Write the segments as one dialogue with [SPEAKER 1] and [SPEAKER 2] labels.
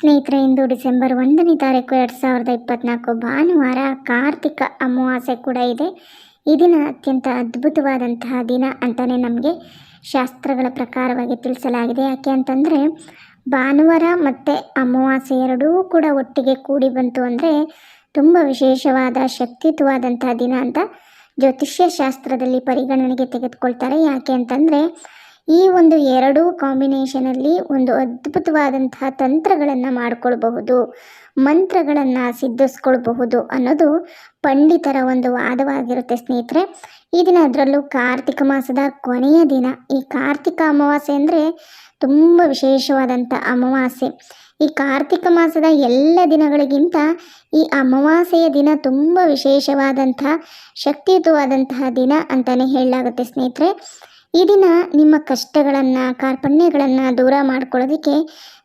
[SPEAKER 1] ಸ್ನೇಹಿತರೆ, ಇಂದು ಡಿಸೆಂಬರ್ ಒಂದನೇ ತಾರೀಕು ಎರಡು ಸಾವಿರದ ಇಪ್ಪತ್ನಾಲ್ಕು ಭಾನುವಾರ ಕಾರ್ತಿಕ ಅಮಾವಾಸ್ಯೆ ಕೂಡ ಇದೆ. ಈ ದಿನ ಅತ್ಯಂತ ಅದ್ಭುತವಾದಂತಹ ದಿನ ಅಂತಲೇ ನಮಗೆ ಶಾಸ್ತ್ರಗಳ ಪ್ರಕಾರವಾಗಿ ತಿಳಿಸಲಾಗಿದೆ. ಯಾಕೆ ಅಂತಂದರೆ, ಭಾನುವಾರ ಮತ್ತು ಅಮಾವಾಸ್ಯೆ ಎರಡೂ ಕೂಡ ಒಟ್ಟಿಗೆ ಕೂಡಿ ಬಂತು ಅಂದರೆ ತುಂಬ ವಿಶೇಷವಾದ, ಶಕ್ತಿಯುತವಾದಂತಹ ದಿನ ಅಂತ ಜ್ಯೋತಿಷ್ಯ ಶಾಸ್ತ್ರದಲ್ಲಿ ಪರಿಗಣನೆಗೆ ತೆಗೆದುಕೊಳ್ತಾರೆ. ಯಾಕೆ ಅಂತಂದರೆ ಈ ಒಂದು ಎರಡೂ ಕಾಂಬಿನೇಷನಲ್ಲಿ ಒಂದು ಅದ್ಭುತವಾದಂತಹ ತಂತ್ರಗಳನ್ನು ಮಾಡಿಕೊಳ್ಬಹುದು, ಮಂತ್ರಗಳನ್ನು ಸಿದ್ಧಿಸ್ಕೊಳ್ಬಹುದು ಅನ್ನೋದು ಪಂಡಿತರ ಒಂದು ವಾದವಾಗಿರುತ್ತೆ ಸ್ನೇಹಿತರೆ. ಈ ದಿನ ಅದರಲ್ಲೂ ಕಾರ್ತಿಕ ಮಾಸದ ಕೊನೆಯ ದಿನ. ಈ ಕಾರ್ತಿಕ ಅಮಾವಾಸ್ಯೆ ಅಂದರೆ ತುಂಬ ವಿಶೇಷವಾದಂಥ ಅಮಾವಾಸ್ಯೆ. ಈ ಕಾರ್ತಿಕ ಮಾಸದ ಎಲ್ಲ ದಿನಗಳಿಗಿಂತ ಈ ಅಮಾವಾಸ್ಯೆಯ ದಿನ ತುಂಬ ವಿಶೇಷವಾದಂತಹ ಶಕ್ತಿಯುತವಾದಂತಹ ದಿನ ಅಂತಲೇ ಹೇಳಲಾಗುತ್ತೆ ಸ್ನೇಹಿತರೆ. ಈ ದಿನ ನಿಮ್ಮ ಕಷ್ಟಗಳನ್ನು, ಕಾರ್ಪಣ್ಯಗಳನ್ನು ದೂರ ಮಾಡ್ಕೊಳ್ಳೋದಕ್ಕೆ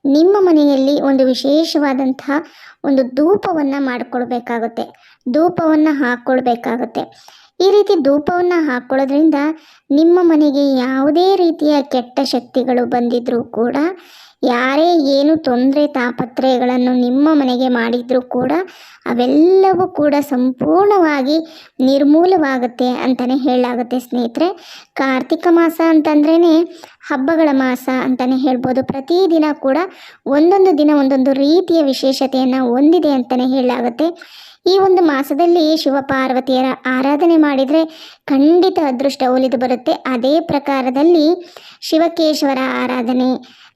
[SPEAKER 1] ನಿಮ್ಮ ಮನೆಯಲ್ಲಿ ಒಂದು ವಿಶೇಷವಾದಂತಹ ಒಂದು ಧೂಪವನ್ನು ಮಾಡಿಕೊಳ್ಬೇಕಾಗುತ್ತೆ. ಧೂಪವನ್ನು ಹಾಕ್ಕೊಳ್ಬೇಕಾಗುತ್ತೆ ಈ ರೀತಿ ಧೂಪವನ್ನು ಹಾಕ್ಕೊಳ್ಳೋದ್ರಿಂದ ನಿಮ್ಮ ಮನೆಗೆ ಯಾವುದೇ ರೀತಿಯ ಕೆಟ್ಟ ಶಕ್ತಿಗಳು ಬಂದಿದ್ದರೂ ಕೂಡ ಯಾರೇ ಏನು ತೊಂದರೆ ತಾಪತ್ರಯಗಳನ್ನು ನಿಮ್ಮ ಮನೆಗೆ ಮಾಡಿದರೂ ಕೂಡ ಅವೆಲ್ಲವೂ ಕೂಡ ಸಂಪೂರ್ಣವಾಗಿ ನಿರ್ಮೂಲವಾಗುತ್ತೆ ಅಂತಲೇ ಹೇಳಲಾಗುತ್ತೆ ಸ್ನೇಹಿತರೆ. ಕಾರ್ತಿಕ ಮಾಸ ಅಂತಂದ್ರೇ ಹಬ್ಬಗಳ ಮಾಸ ಅಂತಲೇ ಹೇಳ್ಬೋದು. ಪ್ರತಿದಿನ ಕೂಡ ಒಂದೊಂದು ದಿನ ಒಂದೊಂದು ರೀತಿಯ ವಿಶೇಷತೆಯನ್ನು ಹೊಂದಿದೆ ಅಂತಲೇ ಹೇಳಲಾಗುತ್ತೆ. ಈ ಒಂದು ಮಾಸದಲ್ಲಿ ಶಿವಪಾರ್ವತಿಯರ ಆರಾಧನೆ ಮಾಡಿದರೆ ಖಂಡಿತ ಅದೃಷ್ಟ ಒಲಿದು ಬರುತ್ತೆ. ಅದೇ ಪ್ರಕಾರದಲ್ಲಿ ಶಿವಕೇಶ್ವರ ಆರಾಧನೆ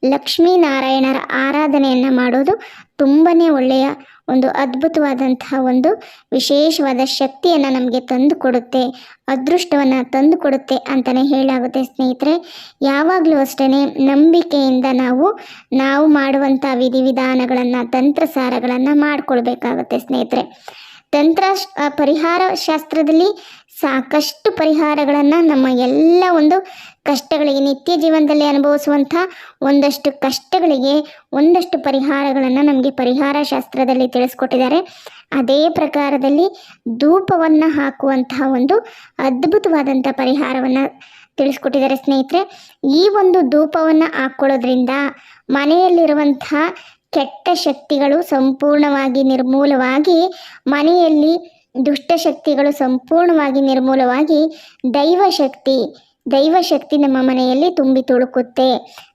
[SPEAKER 1] ಲಕ್ಷ್ಮೀನಾರಾಯಣರ ಆರಾಧನೆಯನ್ನು ಮಾಡೋದು ತುಂಬನೇ ಒಳ್ಳೆಯ ಒಂದು ಅದ್ಭುತವಾದಂತಹ ಒಂದು ವಿಶೇಷವಾದ ಶಕ್ತಿಯನ್ನು ನಮಗೆ ತಂದು ಕೊಡುತ್ತೆ, ಅದೃಷ್ಟವನ್ನು ತಂದು ಕೊಡುತ್ತೆ ಅಂತಲೇ ಹೇಳಾಗುತ್ತೆ ಸ್ನೇಹಿತರೆ. ಯಾವಾಗಲೂ ಅಷ್ಟೇ ನಂಬಿಕೆಯಿಂದ ನಾವು ನಾವು ಮಾಡುವಂಥ ವಿಧಿವಿಧಾನಗಳನ್ನು, ತಂತ್ರಸಾರಗಳನ್ನು ಮಾಡಿಕೊಳ್ಬೇಕಾಗುತ್ತೆ ಸ್ನೇಹಿತರೆ. ತಂತ್ರ ಪರಿಹಾರ ಶಾಸ್ತ್ರದಲ್ಲಿ ಸಾಕಷ್ಟು ಪರಿಹಾರಗಳನ್ನು ನಮ್ಮ ಎಲ್ಲ ಒಂದು ಕಷ್ಟಗಳಿಗೆ, ನಿತ್ಯ ಜೀವನದಲ್ಲಿ ಅನುಭವಿಸುವಂಥ ಒಂದಷ್ಟು ಕಷ್ಟಗಳಿಗೆ ಒಂದಷ್ಟು ಪರಿಹಾರಗಳನ್ನು ನಮಗೆ ಪರಿಹಾರ ಶಾಸ್ತ್ರದಲ್ಲಿ ತಿಳಿಸ್ಕೊಟ್ಟಿದ್ದಾರೆ. ಅದೇ ಪ್ರಕಾರದಲ್ಲಿ ಧೂಪವನ್ನು ಹಾಕುವಂತಹ ಒಂದು ಅದ್ಭುತವಾದಂಥ ಪರಿಹಾರವನ್ನು ತಿಳಿಸ್ಕೊಟ್ಟಿದ್ದಾರೆ ಸ್ನೇಹಿತರೆ. ಈ ಒಂದು ಧೂಪವನ್ನು ಹಾಕ್ಕೊಳ್ಳೋದ್ರಿಂದ ಮನೆಯಲ್ಲಿರುವಂತಹ ಕೆಟ್ಟ ಶಕ್ತಿಗಳು ಸಂಪೂರ್ಣವಾಗಿ ನಿರ್ಮೂಲವಾಗಿ ಮನೆಯಲ್ಲಿ ದುಷ್ಟಶಕ್ತಿಗಳು ಸಂಪೂರ್ಣವಾಗಿ ನಿರ್ಮೂಲವಾಗಿ ದೈವಶಕ್ತಿ ದೈವಶಕ್ತಿ ನಮ್ಮ ಮನೆಯಲ್ಲಿ ತುಂಬಿ ತುಳುಕುತ್ತೆ.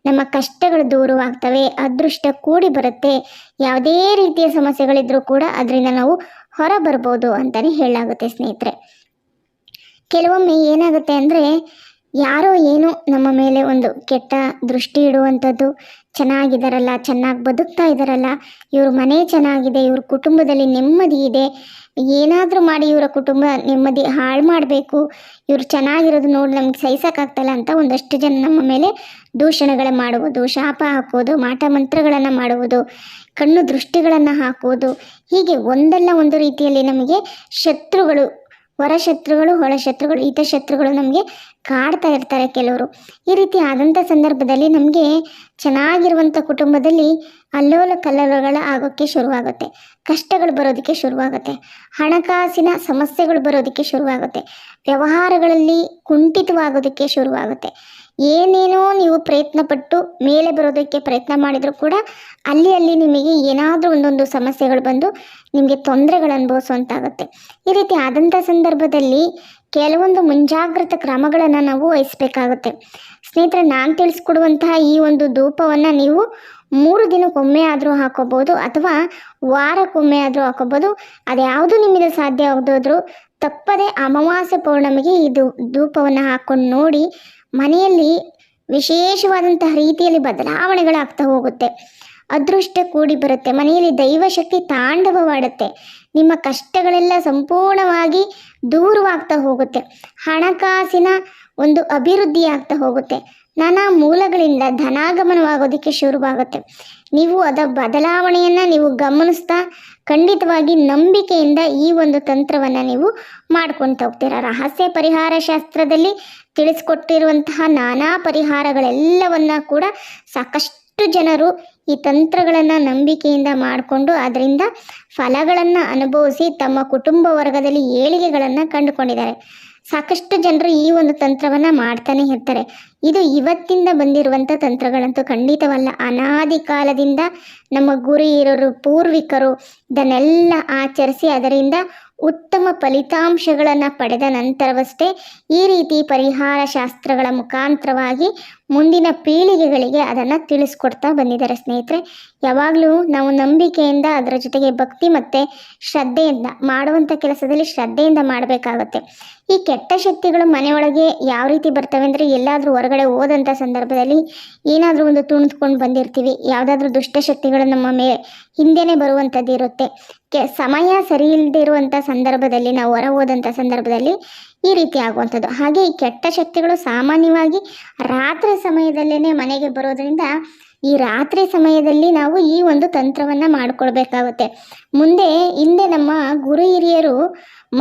[SPEAKER 1] ನಮ್ಮ ಕಷ್ಟಗಳು ದೂರವಾಗ್ತವೆ, ಅದೃಷ್ಟ ಕೂಡಿ ಬರುತ್ತೆ. ಯಾವುದೇ ರೀತಿಯ ಸಮಸ್ಯೆಗಳಿದ್ರೂ ಕೂಡ ಅದರಿಂದ ನಾವು ಹೊರ ಬರ್ಬೋದು ಅಂತಲೇ ಹೇಳಲಾಗುತ್ತೆ ಸ್ನೇಹಿತರೆ. ಕೆಲವೊಮ್ಮೆ ಏನಾಗುತ್ತೆ ಅಂದರೆ ಯಾರೋ ಏನೋ ನಮ್ಮ ಮೇಲೆ ಒಂದು ಕೆಟ್ಟ ದೃಷ್ಟಿ ಇಡುವಂಥದ್ದು. ಚೆನ್ನಾಗಿದ್ದಾರಲ್ಲ ಚೆನ್ನಾಗಿ ಬದುಕ್ತಾ ಇದ್ದಾರಲ್ಲ ಇವ್ರ ಮನೆ ಚೆನ್ನಾಗಿದೆ, ಇವ್ರ ಕುಟುಂಬದಲ್ಲಿ ನೆಮ್ಮದಿ ಇದೆ. ಏನಾದರೂ ಮಾಡಿ ಇವರ ಕುಟುಂಬ ನೆಮ್ಮದಿ ಹಾಳು ಮಾಡಬೇಕು. ಇವರು ಚೆನ್ನಾಗಿರೋದು ನೋಡಿ ನಮ್ಗೆ ಸಹಿಸೋಕ್ಕಾಗ್ತಲ್ಲ ಅಂತ ಒಂದಷ್ಟು ಜನ ನಮ್ಮ ಮೇಲೆ ದೂಷಣೆಗಳ ಮಾಡುವುದು, ಶಾಪ ಹಾಕೋದು ಮಾಟ ಮಂತ್ರಗಳನ್ನು ಮಾಡುವುದು, ಕಣ್ಣು ದೃಷ್ಟಿಗಳನ್ನು ಹಾಕುವುದು. ಹೀಗೆ ಒಂದಲ್ಲ ಒಂದು ರೀತಿಯಲ್ಲಿ ನಮಗೆ ಶತ್ರುಗಳು ಹೊರ ಶತ್ರುಗಳು ಒಳ ಶತ್ರುಗಳು ಈತ ಶತ್ರುಗಳು ನಮಗೆ ಕಾಡ್ತಾ ಇರ್ತಾರೆ ಕೆಲವರು. ಈ ರೀತಿ ಆದಂಥ ಸಂದರ್ಭದಲ್ಲಿ ನಮಗೆ ಚೆನ್ನಾಗಿರುವಂಥ ಕುಟುಂಬದಲ್ಲಿ ಅಲ್ಲೋಲ ಕಲ್ಲೋಲಗಳ ಆಗೋಕ್ಕೆ ಶುರುವಾಗುತ್ತೆ. ಕಷ್ಟಗಳು ಬರೋದಕ್ಕೆ ಶುರುವಾಗುತ್ತೆ. ಹಣಕಾಸಿನ ಸಮಸ್ಯೆಗಳು ಬರೋದಕ್ಕೆ ಶುರುವಾಗುತ್ತೆ. ವ್ಯವಹಾರಗಳಲ್ಲಿ ಕುಂಠಿತವಾಗೋದಕ್ಕೆ ಶುರುವಾಗುತ್ತೆ. ಏನೇನೋ ನೀವು ಪ್ರಯತ್ನ ಪಟ್ಟು ಮೇಲೆ ಬರೋದಕ್ಕೆ ಪ್ರಯತ್ನ ಮಾಡಿದರೂ ಕೂಡ ಅಲ್ಲಿ ಅಲ್ಲಿ ನಿಮಗೆ ಏನಾದರೂ ಒಂದೊಂದು ಸಮಸ್ಯೆಗಳು ಬಂದು ನಿಮಗೆ ತೊಂದರೆಗಳು ಅನುಭವಿಸುವಂತಾಗುತ್ತೆ. ಈ ರೀತಿ ಆದಂಥ ಸಂದರ್ಭದಲ್ಲಿ ಕೆಲವೊಂದು ಮುಂಜಾಗ್ರತಾ ಕ್ರಮಗಳನ್ನು ನಾವು ವಹಿಸಬೇಕಾಗುತ್ತೆ. ಸ್ನೇಹಿತರೆ, ನಾನು ತಿಳಿಸ್ಕೊಡುವಂತಹ ಈ ಒಂದು ಧೂಪವನ್ನು ನೀವು ಮೂರು ದಿನಕ್ಕೊಮ್ಮೆ ಆದರೂ ಹಾಕೋಬೋದು ಅಥವಾ ವಾರಕ್ಕೊಮ್ಮೆ ಆದರೂ ಹಾಕೋಬೋದು. ಅದ್ಯಾವುದು ನಿಮಗೆ ಸಾಧ್ಯ ಆಗದೋದ್ರೂ ತಪ್ಪದೆ ಅಮಾವಾಸ್ಯೆ ಪೌರ್ಣಮಿಗೆ ಈ ಧೂಪವನ್ನು ಹಾಕ್ಕೊಂಡು ನೋಡಿ ಮನೆಯಲ್ಲಿ ವಿಶೇಷವಾದಂತಹ ರೀತಿಯಲ್ಲಿ ಬದಲಾವಣೆಗಳಾಗ್ತಾ ಹೋಗುತ್ತೆ. ಅದೃಷ್ಟ ಕೂಡಿ ಬರುತ್ತೆ. ಮನೆಯಲ್ಲಿ ದೈವಶಕ್ತಿ ತಾಂಡವವಾಡುತ್ತೆ. ನಿಮ್ಮ ಕಷ್ಟಗಳೆಲ್ಲ ಸಂಪೂರ್ಣವಾಗಿ ದೂರವಾಗ್ತಾ ಹೋಗುತ್ತೆ. ಹಣಕಾಸಿನ ಒಂದು ಅಭಿವೃದ್ಧಿ ಆಗ್ತಾ ಹೋಗುತ್ತೆ. ನಾನಾ ಮೂಲಗಳಿಂದ ಧನಾಗಮನವಾಗೋದಕ್ಕೆ ಶುರುವಾಗುತ್ತೆ. ನೀವು ಅದ ಬದಲಾವಣೆಯನ್ನು ನೀವು ಗಮನಿಸ್ತಾ ಖಂಡಿತವಾಗಿ ನಂಬಿಕೆಯಿಂದ ಈ ಒಂದು ತಂತ್ರವನ್ನು ನೀವು ಮಾಡ್ಕೊತ ಹೋಗ್ತೀರಾ. ರಹಸ್ಯ ಪರಿಹಾರ ಶಾಸ್ತ್ರದಲ್ಲಿ ತಿಳಿಸ್ಕೊಟ್ಟಿರುವಂತಹ ನಾನಾ ಪರಿಹಾರಗಳೆಲ್ಲವನ್ನ ಕೂಡ ಸಾಕಷ್ಟು ಜನರು ಈ ತಂತ್ರಗಳನ್ನು ನಂಬಿಕೆಯಿಂದ ಮಾಡಿಕೊಂಡು ಅದರಿಂದ ಫಲಗಳನ್ನು ಅನುಭವಿಸಿ ತಮ್ಮ ಕುಟುಂಬ ವರ್ಗದಲ್ಲಿ ಏಳಿಗೆಗಳನ್ನು ಕಂಡುಕೊಂಡಿದ್ದಾರೆ. ಸಾಕಷ್ಟು ಜನರು ಈ ಒಂದು ತಂತ್ರವನ್ನು ಮಾಡ್ತಾನೆ ಇರ್ತಾರೆ. ಇದು ಇವತ್ತಿಂದ ಬಂದಿರುವಂಥ ತಂತ್ರಗಳಂತೂ ಖಂಡಿತವಲ್ಲ. ಅನಾದಿ ಕಾಲದಿಂದ ನಮ್ಮ ಗುರಿ ಇರೋರು ಪೂರ್ವಿಕರು ಇದನ್ನೆಲ್ಲ ಆಚರಿಸಿ ಅದರಿಂದ ಉತ್ತಮ ಫಲಿತಾಂಶಗಳನ್ನು ಪಡೆದ ನಂತರವಷ್ಟೇ ಈ ರೀತಿ ಪರಿಹಾರ ಶಾಸ್ತ್ರಗಳ ಮುಖಾಂತರವಾಗಿ ಮುಂದಿನ ಪೀಳಿಗೆಗಳಿಗೆ ಅದನ್ನು ತಿಳಿಸ್ಕೊಡ್ತಾ ಬಂದಿದ್ದಾರೆ ಸ್ನೇಹಿತರೆ. ಯಾವಾಗಲೂ ನಾವು ನಂಬಿಕೆಯಿಂದ ಅದರ ಜೊತೆಗೆ ಭಕ್ತಿ ಮತ್ತು ಶ್ರದ್ಧೆಯಿಂದ ಮಾಡುವಂಥ ಕೆಲಸದಲ್ಲಿ ಶ್ರದ್ಧೆಯಿಂದ ಮಾಡಬೇಕಾಗುತ್ತೆ. ಈ ಕೆಟ್ಟ ಶಕ್ತಿಗಳು ಮನೆಯೊಳಗೆ ಯಾವ ರೀತಿ ಬರ್ತವೆ ಅಂದರೆ ಎಲ್ಲಾದರೂ ಹೊರಗಡೆ ಹೋದಂಥ ಸಂದರ್ಭದಲ್ಲಿ ಏನಾದರೂ ಒಂದು ತುಣಿದ್ಕೊಂಡು ಬಂದಿರ್ತೀವಿ. ಯಾವುದಾದ್ರೂ ದುಷ್ಟಶಕ್ತಿಗಳು ನಮ್ಮ ಮೇಲೆ ಹಿಂದೆನೇ ಬರುವಂಥದ್ದು ಇರುತ್ತೆ. ಕೆ ಸಮಯ ಸರಿ ಇಲ್ಲದೆ ಸಂದರ್ಭದಲ್ಲಿ ನಾವು ಹೊರ ಹೋದಂಥ ಸಂದರ್ಭದಲ್ಲಿ ಈ ರೀತಿ ಆಗುವಂಥದ್ದು ಹಾಗೆ ಈ ಕೆಟ್ಟ ಶಕ್ತಿಗಳು ಸಾಮಾನ್ಯವಾಗಿ ರಾತ್ರಿ ಸಮಯದಲ್ಲೇ ಮನೆಗೆ ಬರೋದ್ರಿಂದ ಈ ರಾತ್ರಿ ಸಮಯದಲ್ಲಿ ನಾವು ಈ ಒಂದು ತಂತ್ರವನ್ನು ಮಾಡಿಕೊಳ್ಬೇಕಾಗುತ್ತೆ. ಮುಂದೆ, ಹಿಂದೆ ನಮ್ಮ ಗುರು ಹಿರಿಯರು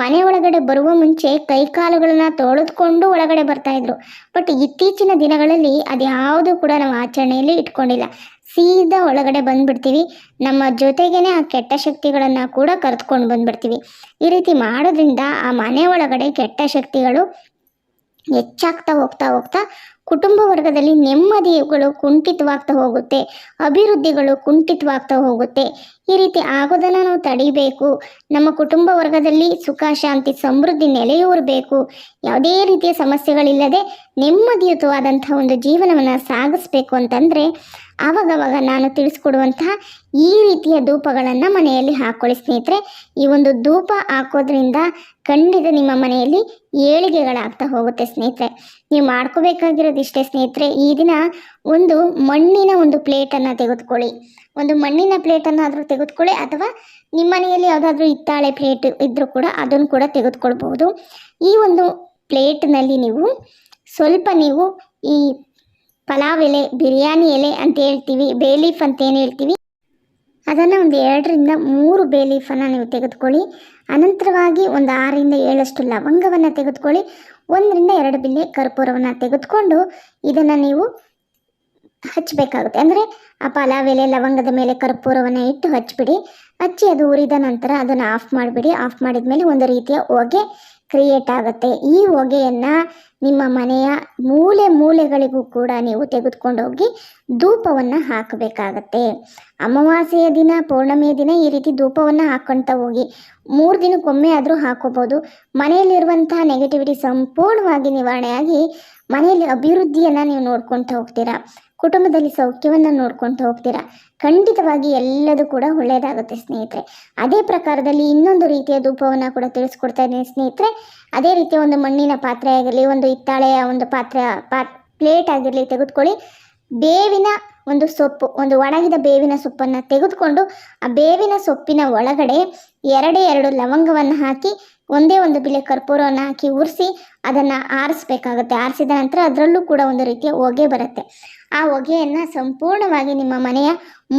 [SPEAKER 1] ಮನೆ ಒಳಗಡೆ ಬರುವ ಮುಂಚೆ ಕೈಕಾಲುಗಳನ್ನ ತೊಳೆದುಕೊಂಡು ಒಳಗಡೆ ಬರ್ತಾ ಇದ್ರು. ಬಟ್ ಇತ್ತೀಚಿನ ದಿನಗಳಲ್ಲಿ ಅದ್ಯಾವುದು ಕೂಡ ನಾವು ಆಚರಣೆಯಲ್ಲಿ ಇಟ್ಕೊಂಡಿಲ್ಲ. ಸೀದಾ ಒಳಗಡೆ ಬಂದ್ಬಿಡ್ತೀವಿ. ನಮ್ಮ ಜೊತೆಗೇನೆ ಆ ಕೆಟ್ಟ ಶಕ್ತಿಗಳನ್ನು ಕೂಡ ಕರೆದುಕೊಂಡು ಬಂದ್ಬಿಡ್ತೀವಿ. ಈ ರೀತಿ ಮಾಡೋದ್ರಿಂದ ಆ ಮನೆ ಒಳಗಡೆ ಕೆಟ್ಟ ಶಕ್ತಿಗಳು ಹೆಚ್ಚಾಗ್ತಾ ಹೋಗ್ತಾ ಹೋಗ್ತಾ ಕುಟುಂಬ ವರ್ಗದಲ್ಲಿ ನೆಮ್ಮದಿಗಳು ಕುಂಠಿತವಾಗ್ತಾ ಹೋಗುತ್ತೆ, ಅಭಿವೃದ್ಧಿಗಳು ಕುಂಠಿತವಾಗ್ತಾ ಹೋಗುತ್ತೆ. ಈ ರೀತಿ ಆಗೋದನ್ನು ನಾವು ತಡಿಬೇಕು. ನಮ್ಮ ಕುಟುಂಬ ವರ್ಗದಲ್ಲಿ ಸುಖ, ಶಾಂತಿ, ಸಮೃದ್ಧಿ ನೆಲೆಯೂರಬೇಕು. ಯಾವುದೇ ರೀತಿಯ ಸಮಸ್ಯೆಗಳಿಲ್ಲದೆ ನೆಮ್ಮದಿಯುತವಾದಂಥ ಒಂದು ಜೀವನವನ್ನು ಸಾಗಿಸ್ಬೇಕು ಅಂತಂದರೆ ಆವಾಗವಾಗ ನಾನು ತಿಳಿಸ್ಕೊಡುವಂತಹ ಈ ರೀತಿಯ ಧೂಪಗಳನ್ನು ಮನೆಯಲ್ಲಿ ಹಾಕ್ಕೊಳ್ಳಿ ಸ್ನೇಹಿತರೆ. ಈ ಒಂದು ಧೂಪ ಹಾಕೋದ್ರಿಂದ ಖಂಡಿತ ನಿಮ್ಮ ಮನೆಯಲ್ಲಿ ಏಳಿಗೆಗಳಾಗ್ತಾ ಹೋಗುತ್ತೆ ಸ್ನೇಹಿತರೆ. ನೀವು ಮಾಡ್ಕೋಬೇಕಾಗಿರೋದು ಇಷ್ಟೇ ಸ್ನೇಹಿತರೆ, ಈ ದಿನ ಒಂದು ಮಣ್ಣಿನ ಒಂದು ಪ್ಲೇಟನ್ನು ತೆಗೆದುಕೊಳ್ಳಿ. ಒಂದು ಮಣ್ಣಿನ ಪ್ಲೇಟನ್ನು ಆದರೂ ತೆಗೆದುಕೊಳ್ಳಿ, ಅಥವಾ ನಿಮ್ಮ ಮನೆಯಲ್ಲಿ ಯಾವುದಾದ್ರೂ ಹಿತ್ತಾಳೆ ಪ್ಲೇಟ್ ಇದ್ದರೂ ಕೂಡ ಅದನ್ನು ಕೂಡ ತೆಗೆದುಕೊಳ್ಬೋದು ಈ ಒಂದು ಪ್ಲೇಟ್ನಲ್ಲಿ ನೀವು ಸ್ವಲ್ಪ ನೀವು ಈ ಪಲಾವ್ ಎಲೆ, ಬಿರಿಯಾನಿ ಎಲೆ ಅಂತ ಹೇಳ್ತೀವಿ ಬೇಲೀಫ್ ಅಂತ ಏನು ಹೇಳ್ತೀವಿ? ಅದನ್ನು ಒಂದು ಎರಡರಿಂದ ಮೂರು ಬೇಲೀಫನ್ನು ನೀವು ತೆಗೆದುಕೊಳ್ಳಿ. ಅನಂತರವಾಗಿ ಒಂದು ಆರರಿಂದ ಏಳಷ್ಟು ಲವಂಗವನ್ನು ತೆಗೆದುಕೊಳ್ಳಿ. ಒಂದರಿಂದ ಎರಡು ಬಿಲ್ಲೆ ಕರ್ಪೂರವನ್ನು ತೆಗೆದುಕೊಂಡು ಇದನ್ನು ನೀವು ಹಚ್ಚಬೇಕಾಗುತ್ತೆ. ಅಂದರೆ ಆ ಪಲಾವ್ ಎಲೆ, ಲವಂಗದ ಮೇಲೆ ಕರ್ಪೂರವನ್ನು ಇಟ್ಟು ಹಚ್ಚಿಬಿಡಿ ಹಚ್ಚಿ ಅದು ಉರಿದ ನಂತರ ಅದನ್ನು ಆಫ್ ಮಾಡಿಬಿಡಿ. ಆಫ್ ಮಾಡಿದ ಮೇಲೆ ಒಂದು ರೀತಿಯ ಹೊಗೆ ಕ್ರಿಯೇಟ್ ಆಗುತ್ತೆ. ಈ ಹೊಗೆಯನ್ನು ನಿಮ್ಮ ಮನೆಯ ಮೂಲೆ ಮೂಲೆಗಳಿಗೂ ಕೂಡ ನೀವು ತೆಗೆದುಕೊಂಡು ಹೋಗಿ ಧೂಪವನ್ನು ಹಾಕಬೇಕಾಗತ್ತೆ. ಅಮಾವಾಸ್ಯೆಯ ದಿನ, ಪೌರ್ಣಮಿಯ ದಿನ ಈ ರೀತಿ ಧೂಪವನ್ನು ಹಾಕ್ಕೊಳ್ತಾ ಹೋಗಿ ಮೂರು ದಿನಕ್ಕೊಮ್ಮೆ ಆದರೂ ಹಾಕೋಬೋದು. ಮನೆಯಲ್ಲಿರುವಂತಹ ನೆಗೆಟಿವಿಟಿ ಸಂಪೂರ್ಣವಾಗಿ ನಿವಾರಣೆಯಾಗಿ ಮನೆಯಲ್ಲಿ ಅಭಿವೃದ್ಧಿಯನ್ನು ನೀವು ನೋಡ್ಕೊಳ್ತಾ ಹೋಗ್ತೀರಾ. ಕುಟುಂಬದಲ್ಲಿ ಸೌಖ್ಯವನ್ನು ನೋಡ್ಕೊಳ್ತಾ ಹೋಗ್ತೀರಾ? ಖಂಡಿತವಾಗಿ ಎಲ್ಲದೂ ಕೂಡ ಒಳ್ಳೆಯದಾಗುತ್ತೆ ಸ್ನೇಹಿತರೆ. ಅದೇ ಪ್ರಕಾರದಲ್ಲಿ ಇನ್ನೊಂದು ರೀತಿಯ ಧೂಪವನ್ನು ಕೂಡ ತಿಳಿಸ್ಕೊಡ್ತಾ ಇದ್ದೀನಿ ಸ್ನೇಹಿತರೆ. ಅದೇ ರೀತಿಯ ಒಂದು ಮಣ್ಣಿನ ಪಾತ್ರೆ ಆಗಿರಲಿ, ಒಂದು ಹಿತ್ತಾಳೆಯ ಒಂದು ಪಾತ್ರೆ, ಪಾ, ಪ್ಲೇಟ್ ಆಗಿರಲಿ ತೆಗೆದುಕೊಳ್ಳಿ. ಬೇವಿನ ಒಂದು ಸೊಪ್ಪು, ಒಂದು ಒಣಗಿದ ಬೇವಿನ ಸೊಪ್ಪನ್ನು ತೆಗೆದುಕೊಂಡು ಆ ಬೇವಿನ ಸೊಪ್ಪಿನ ಒಳಗಡೆ ಎರಡೇ ಎರಡು ಲವಂಗವನ್ನು ಹಾಕಿ ಒಂದೇ ಒಂದು ಬಿಳಿ ಕರ್ಪೂರವನ್ನು ಹಾಕಿ ಉರಿಸಿ ಅದನ್ನು ಆರಿಸ್ಬೇಕಾಗುತ್ತೆ. ಆರಿಸಿದ ನಂತರ ಅದರಲ್ಲೂ ಕೂಡ ಒಂದು ರೀತಿಯ ಹೊಗೆ ಬರುತ್ತೆ. ಆ ಹೊಗೆಯನ್ನು ಸಂಪೂರ್ಣವಾಗಿ ನಿಮ್ಮ ಮನೆಯ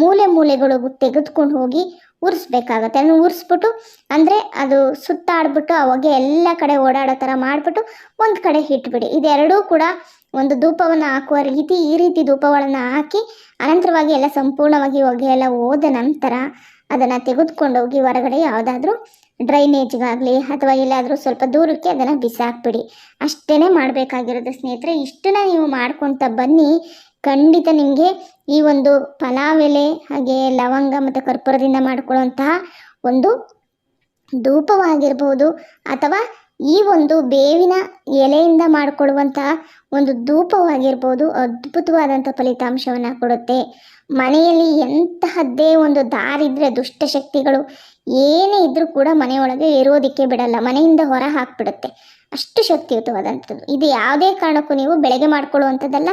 [SPEAKER 1] ಮೂಲೆ ಮೂಲೆಗಳಿಗೂ ತೆಗೆದುಕೊಂಡು ಹೋಗಿ ಉರಿಸ್ಬೇಕಾಗತ್ತೆ. ಅದನ್ನು ಉರಿಸ್ಬಿಟ್ಟು ಅಂದರೆ ಅದು ಸುತ್ತಾಡ್ಬಿಟ್ಟು ಆ ಹೊಗೆ ಎಲ್ಲ ಕಡೆ ಓಡಾಡೋ ಥರ ಮಾಡಿಬಿಟ್ಟು ಒಂದು ಕಡೆ ಇಟ್ಬಿಡಿ. ಇದೆರಡೂ ಕೂಡ ಒಂದು ಧೂಪವನ್ನು ಹಾಕುವ ರೀತಿ ಈ ರೀತಿ ಧೂಪಗಳನ್ನು ಹಾಕಿ ಅನಂತರವಾಗಿ ಎಲ್ಲ ಸಂಪೂರ್ಣವಾಗಿ ಹೊಗೆ ಎಲ್ಲ ಹೋದ ನಂತರ ಅದನ್ನು ತೆಗೆದುಕೊಂಡು ಹೋಗಿ ಹೊರಗಡೆ ಯಾವುದಾದ್ರೂ ಡ್ರೈನೇಜ್ಗಾಗಲಿ ಅಥವಾ ಎಲ್ಲಾದರೂ ಸ್ವಲ್ಪ ದೂರಕ್ಕೆ ಅದನ್ನು ಬಿಸಾಕ್ಬಿಡಿ. ಅಷ್ಟೇ ಮಾಡಬೇಕಾಗಿರೋದು ಸ್ನೇಹಿತರೆ. ಇಷ್ಟನ್ನ ನೀವು ಮಾಡ್ಕೊಳ್ತಾ ಬನ್ನಿ. ಖಂಡಿತ ನಿಮಗೆ ಈ ಒಂದು ಪಲಾವ್ ಎಲೆ ಹಾಗೆ ಲವಂಗ ಮತ್ತು ಕರ್ಪೂರದಿಂದ ಮಾಡ್ಕೊಳ್ಳುವಂತಹ ಒಂದು ಧೂಪವಾಗಿರ್ಬೋದು ಅಥವಾ ಈ ಒಂದು ಬೇವಿನ ಎಲೆಯಿಂದ ಮಾಡಿಕೊಳ್ಳುವಂತಹ ಒಂದು ಧೂಪವಾಗಿರ್ಬೋದು, ಅದ್ಭುತವಾದಂಥ ಫಲಿತಾಂಶವನ್ನು ಕೊಡುತ್ತೆ. ಮನೆಯಲ್ಲಿ ಎಂತಹದ್ದೇ ಒಂದು ದಾರಿದ್ರೆ ದುಷ್ಟಶಕ್ತಿಗಳು ಏನೇ ಇದ್ರೂ ಕೂಡ ಮನೆಯೊಳಗೆ ಇರೋದಕ್ಕೆ ಬಿಡಲ್ಲ, ಮನೆಯಿಂದ ಹೊರ ಹಾಕ್ಬಿಡುತ್ತೆ. ಅಷ್ಟು ಶಕ್ತಿಯುತವಾದಂಥದ್ದು. ಇದು ಯಾವುದೇ ಕಾರಣಕ್ಕೂ ನೀವು ಬೆಳಗ್ಗೆ ಮಾಡ್ಕೊಳ್ಳುವಂಥದ್ದಲ್ಲ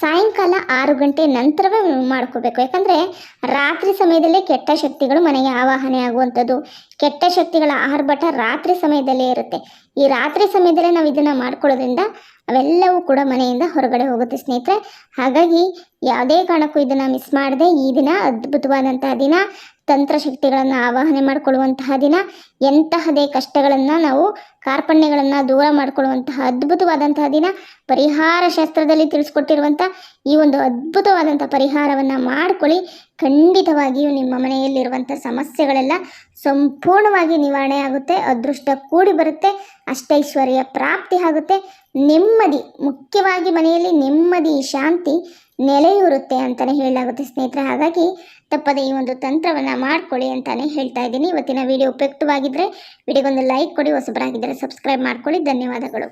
[SPEAKER 1] ಸಾಯಂಕಾಲ ಆರು ಗಂಟೆ ನಂತರವೇ ಮಾಡ್ಕೋಬೇಕು. ಯಾಕಂದರೆ ರಾತ್ರಿ ಸಮಯದಲ್ಲೇ ಕೆಟ್ಟ ಶಕ್ತಿಗಳು ಮನೆಗೆ ಆವಾಹನೆ ಆಗುವಂಥದ್ದು. ಕೆಟ್ಟ ಶಕ್ತಿಗಳ ಆರ್ಭಟ ರಾತ್ರಿ ಸಮಯದಲ್ಲೇ ಇರುತ್ತೆ. ಈ ರಾತ್ರಿ ಸಮಯದಲ್ಲೇ ನಾವು ಇದನ್ನು ಮಾಡ್ಕೊಳ್ಳೋದ್ರಿಂದ ಅವೆಲ್ಲವೂ ಕೂಡ ಮನೆಯಿಂದ ಹೊರಗಡೆ ಹೋಗುತ್ತೆ ಸ್ನೇಹಿತರೆ. ಹಾಗಾಗಿ ಯಾವುದೇ ಕಾರಣಕ್ಕೂ ಇದನ್ನು ಮಿಸ್ ಮಾಡದೆ ಈ ದಿನ ಅದ್ಭುತವಾದಂತಹ ದಿನ. ತಂತ್ರಶಕ್ತಿಗಳನ್ನು ಆವಾಹನೆ ಮಾಡಿಕೊಳ್ಳುವಂತಹ ದಿನ, ಎಂತಹದೇ ಕಷ್ಟಗಳನ್ನು ನಾವು ಕಾರ್ಪಣ್ಯಗಳನ್ನು ದೂರ ಮಾಡಿಕೊಳ್ಳುವಂತಹ ಅದ್ಭುತವಾದಂತಹ ದಿನ, ಪರಿಹಾರ ಶಾಸ್ತ್ರದಲ್ಲಿ ತಿಳಿಸ್ಕೊಟ್ಟಿರುವಂಥ ಈ ಒಂದು ಅದ್ಭುತವಾದಂಥ ಪರಿಹಾರವನ್ನು ಮಾಡ್ಕೊಳ್ಳಿ. ಖಂಡಿತವಾಗಿಯೂ ನಿಮ್ಮ ಮನೆಯಲ್ಲಿರುವಂಥ ಸಮಸ್ಯೆಗಳೆಲ್ಲ ಸಂಪೂರ್ಣವಾಗಿ ನಿವಾರಣೆ ಆಗುತ್ತೆ, ಅದೃಷ್ಟ ಕೂಡಿ ಬರುತ್ತೆ, ಅಷ್ಟೈಶ್ವರ್ಯ ಪ್ರಾಪ್ತಿ ಆಗುತ್ತೆ. ನೆಮ್ಮದಿ, ಮುಖ್ಯವಾಗಿ ಮನೆಯಲ್ಲಿ ನೆಮ್ಮದಿ, ಶಾಂತಿ ನೆಲೆಯೂರುತ್ತೆ ಅಂತಲೇ ಹೇಳಲಾಗುತ್ತೆ ಸ್ನೇಹಿತರೆ. ಹಾಗಾಗಿ ತಪ್ಪದೆ ಈ ಒಂದು ತಂತ್ರವನ್ನು ಮಾಡ್ಕೊಳ್ಳಿ ಅಂತಲೇ ಹೇಳ್ತಾ ಇದ್ದೀನಿ. ಇವತ್ತಿನ ವಿಡಿಯೋ ಉಪಯುಕ್ತವಾಗಿದ್ದರೆ ವಿಡಿಯೋಗೊಂದು ಲೈಕ್ ಕೊಡಿ, ಹೊಸಬರಾಗಿದ್ದರೆ ಸಬ್ಸ್ಕ್ರೈಬ್ ಮಾಡ್ಕೊಳ್ಳಿ. ಧನ್ಯವಾದಗಳು.